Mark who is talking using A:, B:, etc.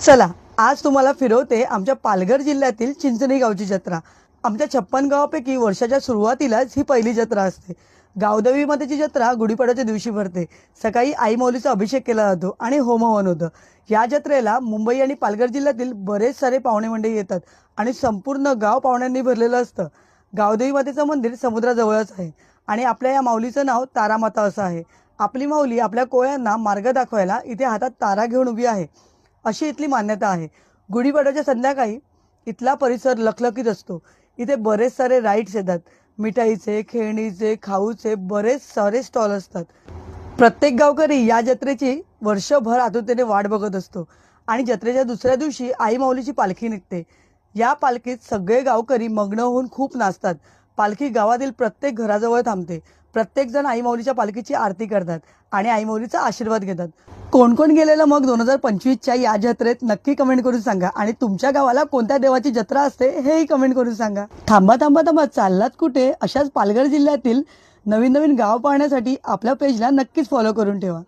A: चला आज तुम्हाला फिरवते आमच्या पालघर जिल्ह्यातील चिंचणी गावची जत्रा. आमच्या छप्पन गावापैकी वर्षाच्या सुरुवातीलाच ही पहिली जत्रा असते. गावदेवी मातेची जत्रा गुढीपाड्याच्या दिवशी भरते. सकाळी आई माऊलीचा अभिषेक केला जातो आणि होमहवन होतं. या जत्रेला मुंबई आणि पालघर जिल्ह्यातील बरेच सारे पाहुणे मंडळी येतात आणि संपूर्ण गाव पाहुण्यांनी भरलेलं असतं. गावदेवी मातेचं मंदिर समुद्राजवळच आहे आणि आपल्या या माऊलीचं नाव तारामाता असं आहे. आपली माऊली आपल्या कोळ्यांना मार्ग दाखवायला इथे हातात तारा घेऊन उभी आहे. अशी इथली मान्यता आहे. गुढीपाडव्याच्या संध्याकाळी इथला परिसर लखलखीत असतो. इथे बरेच सारे राईड्स येतात. मिठाईचे खेळणीचे खाऊचे बरेच सारे स्टॉल असतात. प्रत्येक गावकरी या जत्रेची वर्षभर आतुरतेने वाट बघत असतो आणि जत्रेच्या दुसऱ्या दिवशी आई माऊलीची पालखी निघते. या पालखीत सगळे गावकरी मग्न होऊन खूप नाचतात. पालखी गावातील प्रत्येक घराजवळ थांबते. प्रत्येकजण आई पालखीची आरती करतात आणि आई आशीर्वाद घेतात. कोण कोण गेलेलं मग दोन हजार पंचवीसच्या या जत्रेत नक्की कमेंट करून सांगा. आणि तुमच्या गावाला कोणत्या देवाची जत्रा असते हेही कमेंट करून सांगा. थांबा थांबा थांबा. चाललात कुठे? अशाच पालघर जिल्ह्यातील नवीन नवीन गाव पाहण्यासाठी आपल्या पेजला नक्कीच फॉलो करून ठेवा.